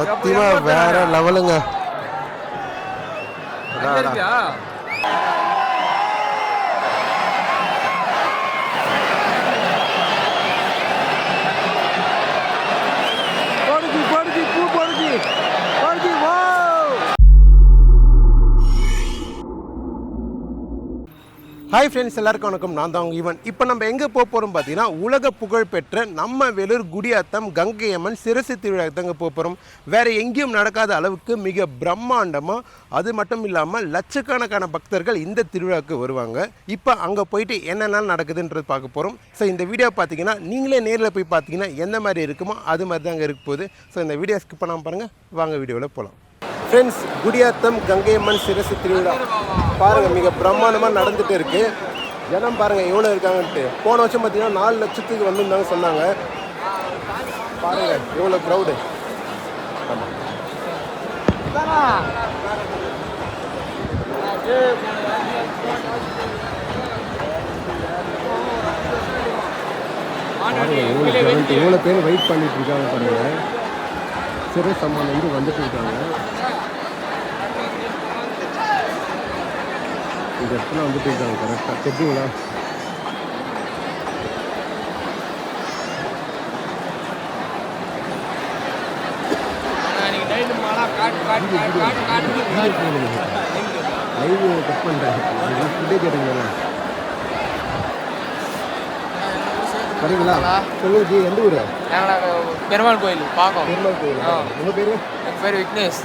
சத்தியமா வேற லெவலுங்க ஹாய் ஃப்ரெண்ட்ஸ் எல்லாருக்கும் வணக்கம். நான் தான் உங்கள் ஈவன் இப்போ நம்ம எங்கே போக போகிறோம் பார்த்தீங்கன்னா உலக புகழ் பெற்ற நம்ம வேலூர் குடியாத்தம் கங்கை அம்மன் சிரசு திருவிழாக்கு தாங்க போக போகிறோம் வேறு எங்கேயும் நடக்காத அளவுக்கு மிக பிரம்மாண்டமாக அது மட்டும் இல்லாமல் லட்சக்கணக்கான பக்தர்கள் இந்த திருவிழாவுக்கு வருவாங்க. இப்போ அங்கே போயிட்டு என்னென்ன நடக்குதுன்றது பார்க்க போகிறோம் ஸோ இந்த வீடியோ பார்த்தீங்கன்னா நீங்களே நேரில் போய் பார்த்தீங்கன்னா எந்த மாதிரி இருக்குமோ அது மாதிரி தாங்க இருக்க போகுது. ஸோ இந்த வீடியோ ஸ்கிப் பண்ணாமல் பாருங்கள் வாங்க வீடியோவில் போகலாம் ஃப்ரெண்ட்ஸ் குடியாத்தம் கங்கையம்மன் சிரசு திருவிழா. பாருங்கள் மிக பிரம்மாண்டமாக நடந்துகிட்டு இருக்குது ஜனம் பாருங்கள் எவ்வளோ இருக்காங்கன்ட்டு. போன வருஷம் பார்த்தீங்கன்னா நாலு லட்சத்துக்கு வந்திருந்தாங்க சொன்னாங்க. பாருங்கள் எவ்வளோ க்ரௌடு ஆமாம் எவ்வளோ எவ்வளோ பேர் வெயிட் பண்ணிட்டு இருக்காங்க பாருங்க. சிறு சம்மான் வந்து வந்துட்டு இருக்காங்க. இந்த இடத்துல வந்துட்டு இருக்காங்க கரெக்டாக தெரியுங்களா? லைவ் கட் பண்ணுறேன் ஃபுட்டேஜ் எடுங்க வரீங்களா சொல்லுங்க ஜி எந்த ஊர்? பெருமாள் கோயில் பார்க்கோம் பெருமாள் கோயில். உங்கள் பேர்? என் பேர் விக்னேஷ்.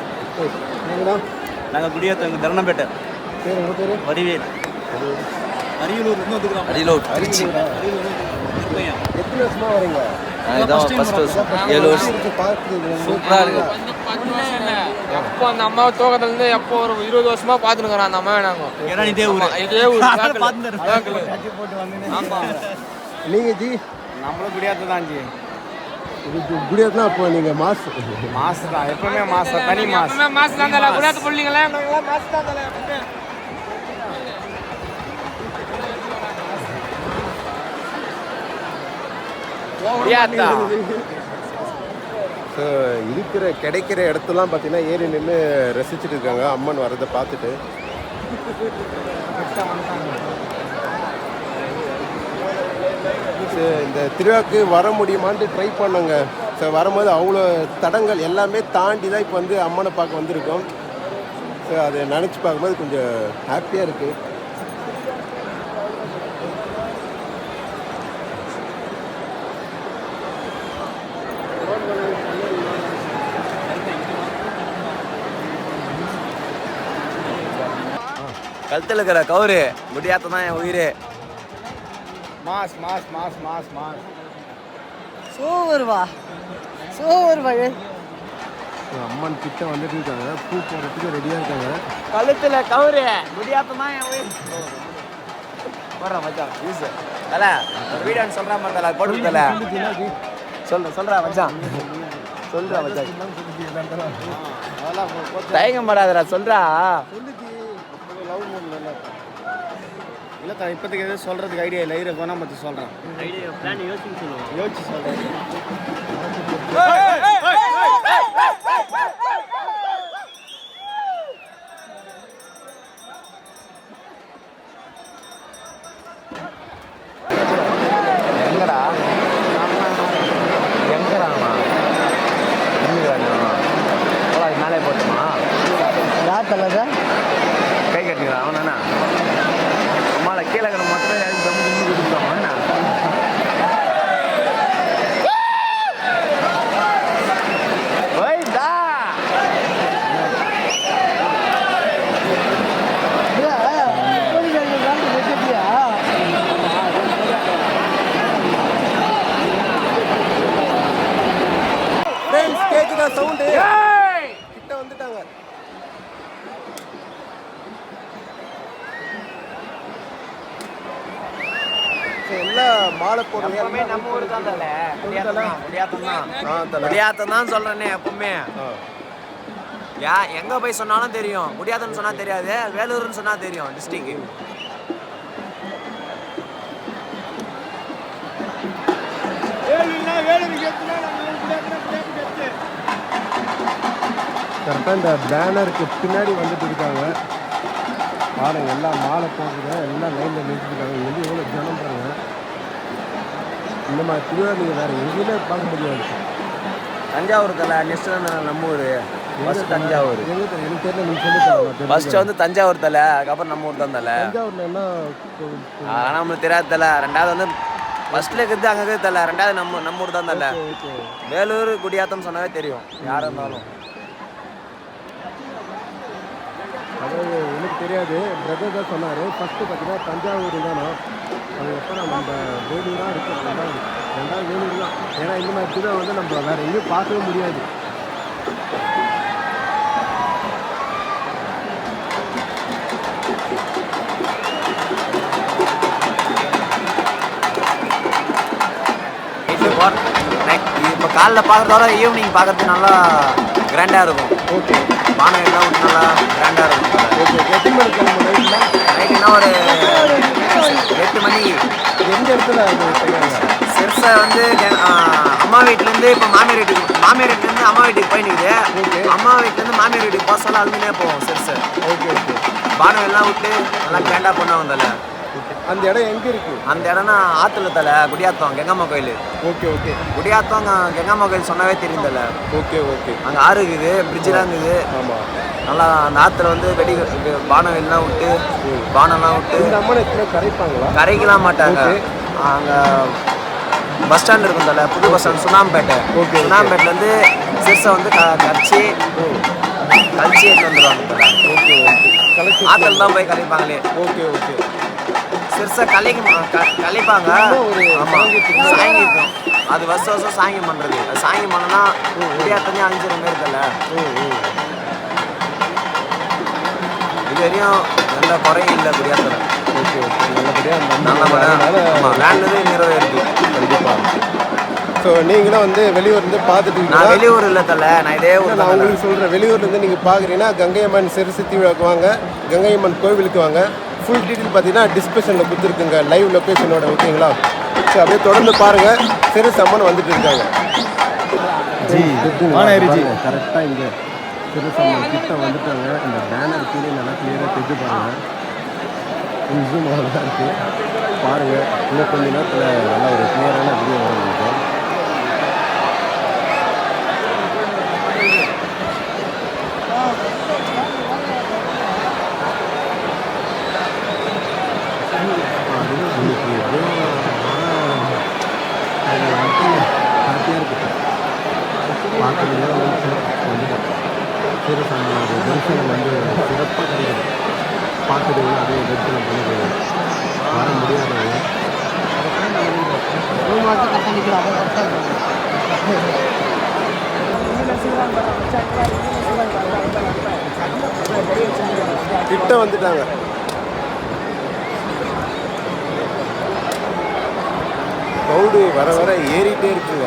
நீங்களா நாங்கள் குடியாத்தவங்க தரணப்பேட்டை பேர் உங்கள் பேர்? வடிவேல். அரியலூர் அரியலூர். அரியலூரா? எத்தனை வருஷமா வரீங்க? இதான் ஃபர்ஸ்ட் வருஷம். ஏழு வருஷம். சூப்பரா இருக்கு. எப்போ அந்த அம்மாவை தூக்கத்துலேருந்து எப்போ ஒரு இருபது வருஷமா பார்த்துருக்குறோம் அந்த அம்மாவை நாங்கள் இதே ஊர். இதே ஊர். நீங்க ஜி? நம்மளும் குடியாத்து தான் ஜி. இது கு- குடியாத்னா அப்போ நீங்க மாஸ் மாசு தான். எப்பவுமே மாசு தான். மாசு எப்பவுமே மாசு. தான் குடியாத்து பிள்ளைங்களே மாசு தான் ஸோ இருக்கிற கிடைக்கிற இடத்துலாம் பார்த்தீங்கன்னா ஏறி நின்று ரசிச்சுட்டு இருக்காங்க. அம்மன் வரதை பார்த்துட்டு. ஸோ இந்த திருவிழாவுக்கு வர முடியுமான்ட்டு ட்ரை பண்ணோங்க. ஸோ வரும்போது அவ்வளோ தடங்கள் எல்லாமே தாண்டி தான் இப்போ வந்து அம்மனை பார்க்க வந்திருக்கோம். ஸோ அதை நினச்சி பார்க்கும்போது கொஞ்சம் ஹாப்பியாக இருக்குது கழுத்தில் இருக்கிற கவுரு முடியாத தான் என் உயிர். Mass mass mass mass mass. Super வா சூப்பர் வா அம்மன் கிட்ட வந்துட்டு இருக்காங்க. பூ போடுறதுக்கு ரெடியாக இருக்காங்க. கழுத்துல கவுரு குடியாத்து தான் என் உயிர். போடுறா மச்சான். யூஸ் தல வீடியோ சொல்கிறா மாதிரி தல போட்டு தல. சொல்ற சொல்றா மச்சான். சொல்றா மச்சான். தயங்க இல்லை. தான் இப்போதைக்கு எதுவும் சொல்கிறதுக்கு ஐடியா இல்லை. இரு போனால் மற்ற சொல்கிறேன் ஐடியா பிளான் யோசிச்சு சொல்லுவோம் யோசிச்சு சொல்கிறேன் எங்கடா? கீழே கிட மட்டும் யாரும் தம்பி நின்று கொடுத்துருவான் என்ன ஓய்டா ஃப்ரெண்ட்ஸ் கேக்குதா சவுண்டு கிட்ட வந்துட்டாங்க So, எல்லாம் மாலை போடுறது எப்பவுமே நம்ம ஊர் தான் தல முடியாத்தம் தான் முடியாத்தம் தான் சொல்றேனே எப்பவுமே. யா எங்க போய் சொன்னாலும் தெரியும். முடியாதுன்னு சொன்னா தெரியாது. வேலூர்னு சொன்னா தெரியும் டிஸ்ட்ரிக்ட் கரெக்டாக இந்த பேனருக்கு பின்னாடி வந்துட்டு இருக்காங்க. பாருங்க எல்லாம் மாலை போடுறத எல்லாம் லைனில் நிறுத்திருக்காங்க இங்க வந்து எவ்வளோ ஜனம் பாருங்க. இந்த மாதிரி நீங்கள் வேறு எங்கேயுமே பார்க்க முடியாது. தஞ்சாவூர் தலை நெக்ஸ்ட் நம்ம ஊர். தஞ்சாவூர். எனக்கு தெரியல சொல்லி வந்து தஞ்சாவூர் தலை அதுக்கப்புறம் நம்ம ஊர் தான் தலை. தஞ்சாவூரில் என்ன கோவில்? ஆனால் நம்மளுக்கு தெரியாது தலை. ரெண்டாவது வந்து ஃபர்ஸ்ட்ல இருக்கிறது அங்கே இருக்குது தலை. ரெண்டாவது நம்ம நம்ம ஊர் தான் தலை. வேலூர் குடியாத்தம் சொன்னாவே தெரியும். யாராக இருந்தாலும். அதாவது எனக்கு தெரியாது. பிரதர் தான் சொன்னார். ஃபஸ்ட்டு பார்த்தீங்கன்னா தஞ்சாவூர் தானே அதுக்கப்புறம் நம்ம வேலூர் தான் இருக்கு ரெண்டாவது ரெண்டாவது வேலூர் தான். ஏன்னா இந்த மாதிரி திருவிழா வந்து நம்ம வேறு எங்கேயும் பார்க்கவே முடியாது. இப்போ காலைல பார்க்குறதோட ஈவினிங் பார்க்கறது நல்லா கிராண்டாக இருக்கும். ஓகே பானை எல்லாம் நல்லா கிராண்டாக இருக்கும். எத்தனை நைட்டில் நைட்டுனா ஒரு எட்டு மணிக்கு எந்த இடத்துல சிறுசை வந்து அம்மா வீட்டிலேருந்து இப்போ மாமியார் வீட்டுக்கு மாமியார் வீட்டிலேருந்து அம்மா வீட்டுக்கு போயினுக்குது. அம்மா வீட்டிலேருந்து மாமியார் வீட்டுக்கு போக சொல்ல அழுதுனே போவோம் சிறுசை. ஓகே ஓகே பானை எல்லாம் விட்டு நல்லா கிராண்டாக பண்ணுவாங்க தலை அந்த இடம் எங்கே இருக்கு? அந்த இடம்னா ஆற்றுல தலை குடியாத்தம் கெங்கம்மா கோயில். Okay okay. குடியாத்தம் கெங்கம்மா கோயில் சொன்னாவே தெரியும் தலை ஓகே ஓகே. அங்கே ஆறு இருக்குது பிரிட்ஜெலாம் இருக்குது. ஆமாம் நல்லா அந்த ஆற்றுல வந்து வெடி இது பானை எல்லாம் விட்டு பானைலாம் விட்டு. இந்த அம்மனை எத்தனை கரைப்பாங்களா? கரைக்கலாம் மாட்டாங்க. அங்கே பஸ் ஸ்டாண்ட் இருக்கும் தல புது பஸ் ஸ்டாண்ட் சுண்ணாம்பேட்டை. okay. சுண்ணாம்பேட்டிலேருந்து சிறுசை வந்து க கரைச்சி கழிச்சு எடுத்து வந்துடுவாங்க ஓகே ஓகே. ஆற்றுல தான் போய் கலைப்பாங்களே ஓகே ஓகே. சிறுசை கலைக்கு கலைப்பாங்க. சாங்கியம் அது வருஷம் வருஷம் சாங்கியம் பண்ணுறது அது சாங்கியம் பண்ணனா முடியாதே அழிஞ்சிற மாரி தல ம் ம். இது வரையும் எந்த குறையும் இல்லை குடியாத்தில். Okay okay. நல்லபடியாக நல்லபடியாக வேண்டது நிறைவேறுது. கண்டிப்பாக ஸோ நீங்களும் வந்து வெளியூர்லேருந்து பார்த்துட்டு நான்? வெளியூர் இல்லை தல. நான் இதே ஊர் நான் உங்களுக்கு சொல்கிறேன் வெளியூர்லேருந்து நீங்கள் பார்க்குறீங்கன்னா கங்கையம்மன் சிறுசு திருவிழாக்கு வாங்க. கங்கையம்மன் கோவிலுக்கு வாங்க. ஃபுல் டீட்டெயில் பார்த்தீங்கன்னா டிஸ்கிரிப்ஷனில் கொடுத்துருக்குங்க. லைவ் லொக்கேஷனோட ஓகேங்களா ஸோ அப்படியே தொடர்ந்து பாருங்கள் சிறுசு அம்மன் வந்துட்டு இருக்காங்க. ஜி கரெக்டாக இங்கே சிறுசு அம்மன் கிட்ட வந்துட்டாங்க. இந்த பேனர் கீழே நல்லா கிளியராக தெரிஞ்சு பாருங்கள் கொஞ்சம் தான் இருக்குது பாருங்கள் இன்னும் கொஞ்ச நேரத்தில் நல்லா ஒரு கிளியரான வீடியோ வரும் உங்களுக்கு ஹாப்பியாக இருக்கு பார்க்க முடியாத வந்துட்டோம் சிறுசாமியோட தரிசனம் வந்து சிறப்பாக கிடைக்கும் பார்த்துடுவோம் அதே தரிசனம் வர முடியாதவங்க கிட்ட வந்துட்டாங்க. க்ரௌடு வர வர ஏறிட்டே இருக்குங்க.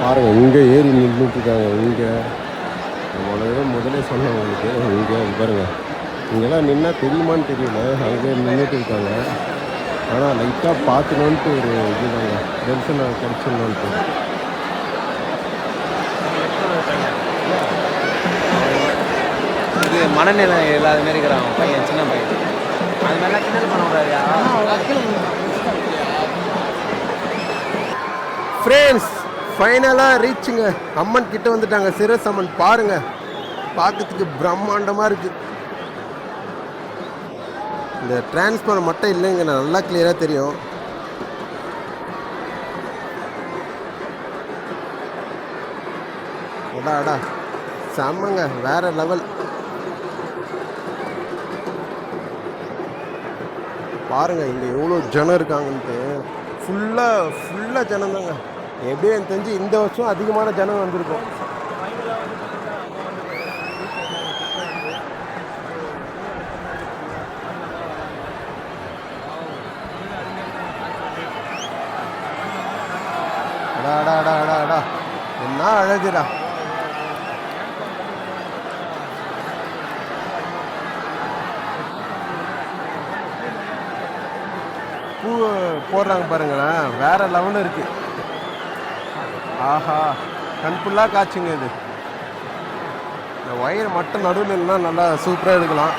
பாருங்க இங்கே ஏறி நின்றுட்டுருக்காங்க இங்கே. நம்மளோட முதலே சொன்னேன் உங்களுக்கு இங்கே பாருங்க. இங்கெல்லாம் நின்னா தெரியுமான்னு தெரியல. அங்கே லைட்டாக பார்த்துணுன்ட்டு ஒரு இதுதாங்க. தரிசனம் கிடச்சிடணுன்ட்டு இது மனநிலை இல்லாத மாரி இருக்கிறான் பையன் சின்ன பையன். அது மாதிரிலாம் கிண்டல் பண்ணக்கூடாது ஃப்ரெண்ட்ஸ் ஃபைனலாக ரீச்சுங்க அம்மன் கிட்ட வந்துட்டாங்க. சிரஸ் அம்மன் பாருங்க. பார்க்கறதுக்கு பிரம்மாண்டமாக இருக்கு. இந்த டிரான்ஸ்பர் மட்டும் இல்லைங்க நல்லா கிளியராக தெரியும். அடா அடா. செம்மங்க வேற லெவல் பாருங்க இங்கே எவ்வளோ ஜனம் இருக்காங்கன்ட்டு. ஃபுல்லாக ஃபுல்லாக ஜனம் தாங்க எப்படியும் எனக்கு தெரிஞ்சு இந்த வருஷம் அதிகமான ஜனம் வந்திருக்கும். அடாடாடாடாடா என்ன அழகுடா. பூ போடுறாங்க பாருங்களேன். வேற லெவலு இருக்கு. ஆஹா கண் ஃபுல்லாக காய்ச்சுங்க இது. இந்த ஒயர் மட்டும் நடுவில் இல்லைன்னா நல்லா சூப்பராக எடுக்கலாம்.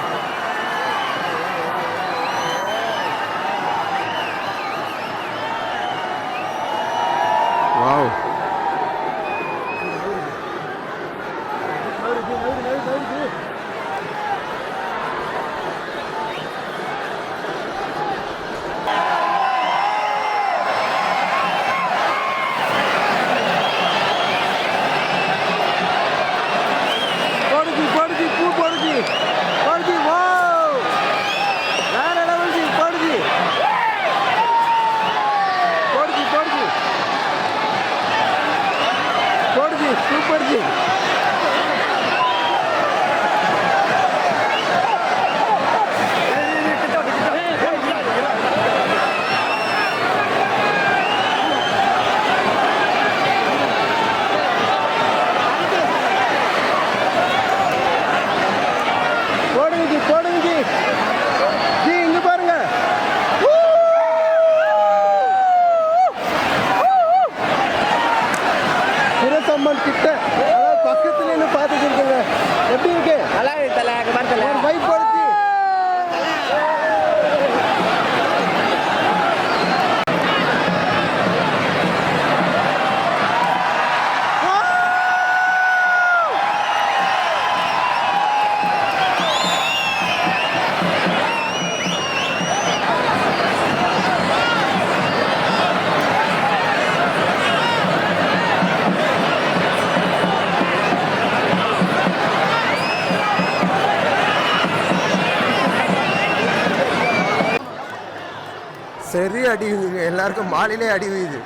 சரி அடி விழுதுங்க எல்லாருக்கும் மாலையிலே அடி விழுது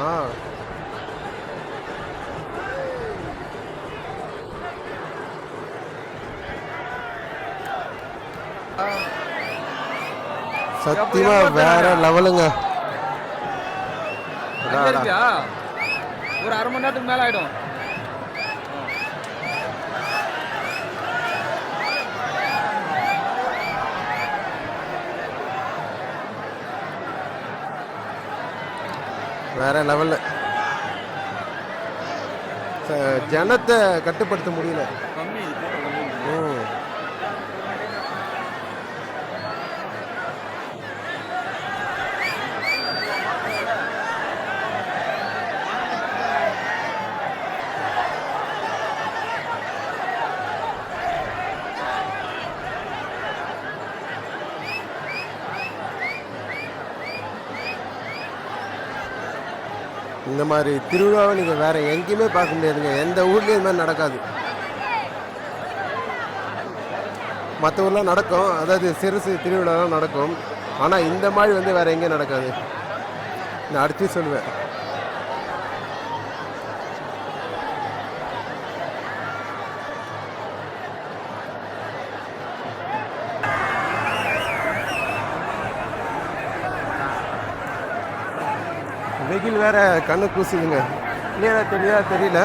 ஆ. சத்தியமா வேற லெவலுங்க. ஒரு அரை மணி நேரத்துக்கு மேல ஆயிடும். வேற லெவல்ல ஜனத்தை கட்டுப்படுத்த முடியல. ம். இந்த மாதிரி திருவிழாவை நீங்கள் வேறு எங்கேயுமே பார்க்க முடியாதுங்க. எந்த ஊர்லேயும் இது மாதிரி நடக்காது. மற்ற ஊர்லாம் நடக்கும். அதாவது சிறுசு திருவிழாலாம் நடக்கும். ஆனால் இந்த மாதிரி வந்து வேறு எங்கேயும் நடக்காது. நான் அடுத்து சொல்லுவேன் வேற கண்ணு கூசுதுங்க. கிளியரா தெரியா தெரியல.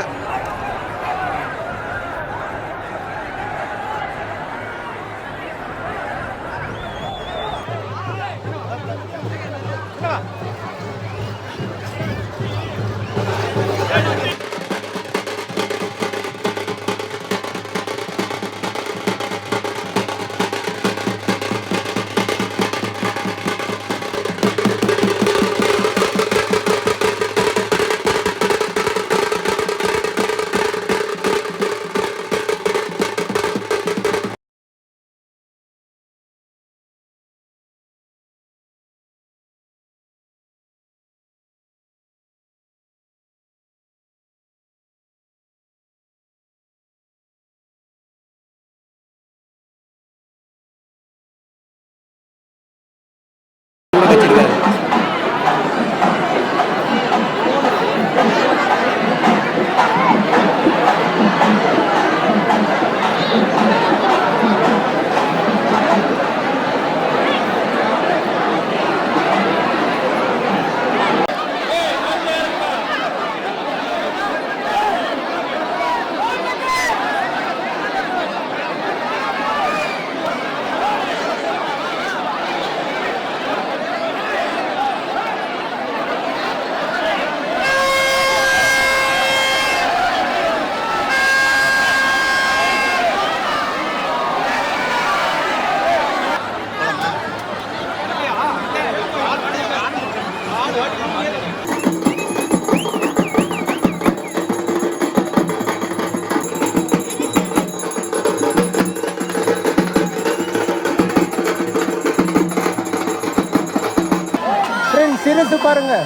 பாருங்க.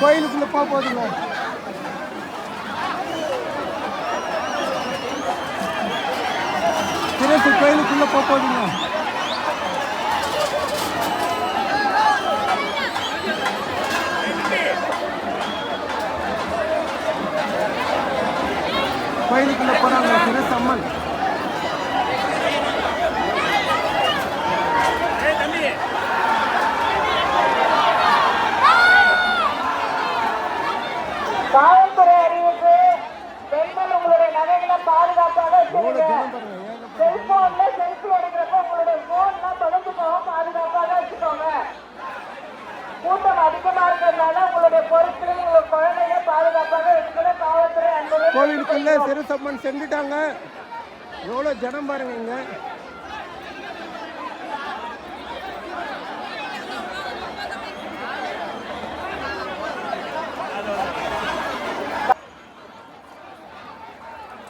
கோயிலுக்குள்ள போக போதுங்க சிறுசு கோயிலுக்குள்ள போக போதுங்க கோயிலுக்குள்ள போறாங்க சிறுசு எவ்வளோ ஜனம் பாருங்க. இங்க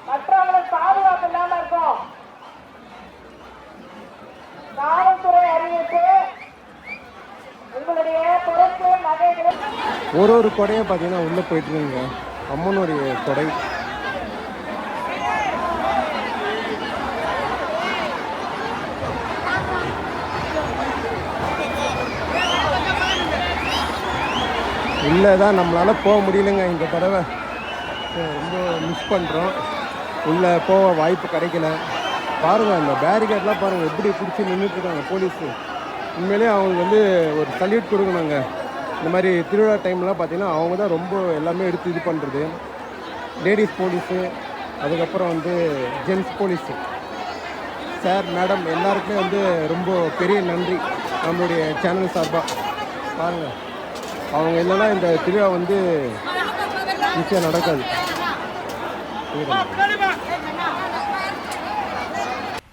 மற்றவங்களுக்கு பாதுகாப்பு இல்லாம இருக்கும். காவல்துறை அறிவிப்பு. உங்களுடைய பொருட்கள் நகைகளை ஒரு ஒரு கொடையும் பார்த்தீங்கன்னா உள்ளே போயிட்டு இருக்குங்க. அம்மனுடைய கொடை. இல்லை தான் நம்மளால் போக முடியலங்க இந்த தடவை. ரொம்ப மிஸ் பண்ணுறோம் உள்ளே போக வாய்ப்பு கிடைக்கல. பாருங்கள் அந்த பேரிகேட்லாம் பாருங்கள் எப்படி பிடிச்சி நின்றுட்டுருக்காங்க போலீஸு உண்மையிலேயே அவங்களுக்கு வந்து ஒரு சல்யூட் கொடுக்கணுங்க. இந்த மாதிரி திருவிழா டைம்லாம் பார்த்தீங்கன்னா அவங்க தான் ரொம்ப எல்லாமே எடுத்து இது பண்ணுறது லேடிஸ் போலீஸு அதுக்கப்புறம் வந்து ஜென்ஸ் போலீஸு சார் மேடம் எல்லாருக்குமே வந்து ரொம்ப பெரிய நன்றி. நம்மளுடைய சேனல் சார்பாக பாருங்கள் அவங்க இல்லைன்னா இந்த திருவிழா வந்து நிச்சயம் நடக்காது.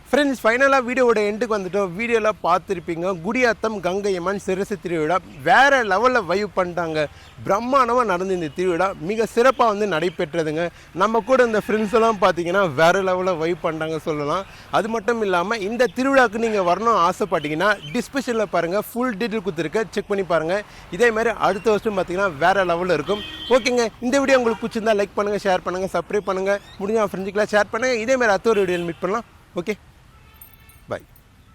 ஃப்ரெண்ட்ஸ் ஃபைனலாக வீடியோவோட எண்டுக்கு வந்துட்டோம். வீடியோவில் பார்த்துருப்பீங்க குடியாத்தம் கங்கையம்மன் சிரசு திருவிழா வேறு லெவலில் வைவ் பண்ணிட்டாங்க. பிரம்மாண்டமாக நடந்த இந்த திருவிழா மிக சிறப்பாக வந்து நடைபெற்றதுங்க. நம்ம கூட இந்த ஃப்ரெண்ட்ஸ் எல்லாம் பார்த்தீங்கன்னா வேறு லெவலில் வைவ் பண்ணிட்டாங்க சொல்லலாம். அது மட்டும் இல்லாமல் இந்த திருவிழாவுக்கு நீங்கள் வரணும் ஆசைப்பட்டீங்கன்னா டிஸ்கிரிப்ஷனில் பாருங்கள் ஃபுல் டீட்டெயில் கொடுத்துருக்க. செக் பண்ணி பாருங்கள் இதே மாதிரி அடுத்த வருஷம் பார்த்தீங்கன்னா வேறு லெவலில் இருக்கும். ஓகேங்க. இந்த வீடியோ உங்களுக்கு பிடிச்சிருந்தா லைக் பண்ணுங்கள் ஷேர் பண்ணுங்கள் சப்ஸ்கிரைப் பண்ணுங்கள் முடிஞ்சால் ஃப்ரெண்ட்ஸுக்கெல்லாம் ஷேர் பண்ணுங்கள் இதே மாதிரி அடுத்த ஒரு வீடியோவில் மீட் பண்ணலாம். ஓகே.